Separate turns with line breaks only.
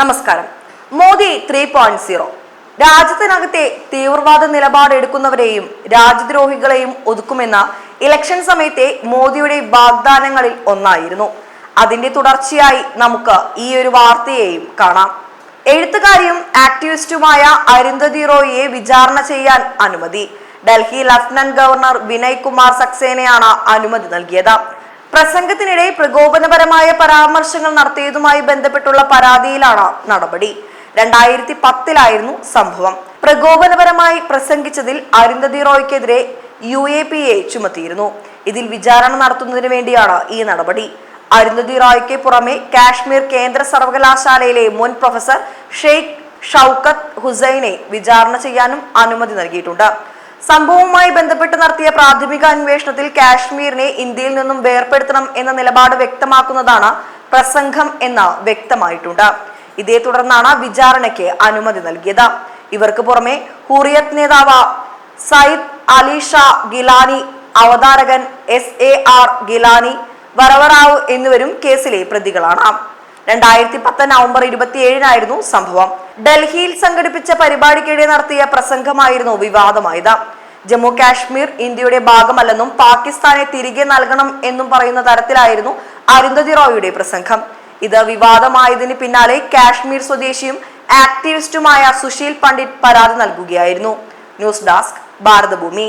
നമസ്കാരം. Modi three point zero രാജ്യത്തിനകത്തെ തീവ്രവാദ നിലപാട് എടുക്കുന്നവരെയും രാജ്യദ്രോഹികളെയും ഒതുക്കുമെന്ന ഇലക്ഷൻ സമയത്തെ മോദിയുടെ വാഗ്ദാനങ്ങളിൽ ഒന്നായിരുന്നു. അതിന്റെ തുടർച്ചയായി നമുക്ക് ഈ ഒരു വാർത്തയെയും കാണാം. എഴുത്തുകാരിയും ആക്ടിവിസ്റ്റുമായ അരുന്ധതി റോയിയെ വിചാരണ ചെയ്യാൻ അനുമതി. ഡൽഹി ലഫ്റ്റനന്റ് ഗവർണർ വിനയ് കുമാർ സക്സേനയാണ് അനുമതി നൽകിയത്. പ്രസംഗത്തിനിടെ പ്രകോപനപരമായ പരാമർശങ്ങൾ നടത്തിയതുമായി ബന്ധപ്പെട്ടുള്ള പരാതിയിലാണ് നടപടി. രണ്ടായിരത്തി പത്തിലായിരുന്നു സംഭവം. പ്രകോപനപരമായി പ്രസംഗിച്ചതിൽ അരുന്ധതി റോയ്ക്കെതിരെ യു എ പി എ ചുമത്തിയിരുന്നു. ഇതിൽ വിചാരണ നടത്തുന്നതിന് വേണ്ടിയാണ് ഈ നടപടി. അരുന്ധതി റോയ്ക്ക് പുറമെ കാശ്മീർ കേന്ദ്ര സർവകലാശാലയിലെ മുൻ പ്രൊഫസർ ഷെയ്ഖ് ഷൌക്കത്ത് ഹുസൈനെ വിചാരണ ചെയ്യാനും അനുമതി നൽകിയിട്ടുണ്ട്. സംഭവവുമായി ബന്ധപ്പെട്ട് നടത്തിയ പ്രാഥമിക അന്വേഷണത്തിൽ കാശ്മീരിനെ ഇന്ത്യയിൽ നിന്നും വേർപെടുത്തണം എന്ന നിലപാട് വ്യക്തമാക്കുന്നതാണ് പ്രസംഗം എന്ന് വ്യക്തമായിട്ടുണ്ട്. ഇതേ തുടർന്നാണ് വിചാരണയ്ക്ക് അനുമതി നൽകിയത്. ഇവർക്ക് പുറമെ ഹുറിയത്ത് നേതാവ് സയ്യിദ് അലി ഷാ ഗിലാനി അവതാരകൻ S A R Geelani Varavara Rao എന്നിവരും കേസിലെ പ്രതികളാണ്. രണ്ടായിരത്തി പത്ത് നവംബർ ഇരുപത്തിയേഴിനായിരുന്നു സംഭവം. ഡൽഹിയിൽ സംഘടിപ്പിച്ച പരിപാടിക്കിടെ നടത്തിയ പ്രസംഗമായിരുന്നു വിവാദമായത്. ജമ്മു കാശ്മീർ ഇന്ത്യയുടെ ഭാഗമല്ലെന്നും പാകിസ്ഥാനെ തിരികെ നൽകണം എന്നും പറയുന്ന തരത്തിലായിരുന്നു അരുന്ധതി റോയുടെ പ്രസംഗം. ഇത് വിവാദമായതിന് പിന്നാലെ കാശ്മീർ സ്വദേശിയും ആക്ടിവിസ്റ്റുമായ സുശീൽ പണ്ഡിറ്റ് പരാതി നൽകുകയായിരുന്നു. News desk Bharathabhoomi.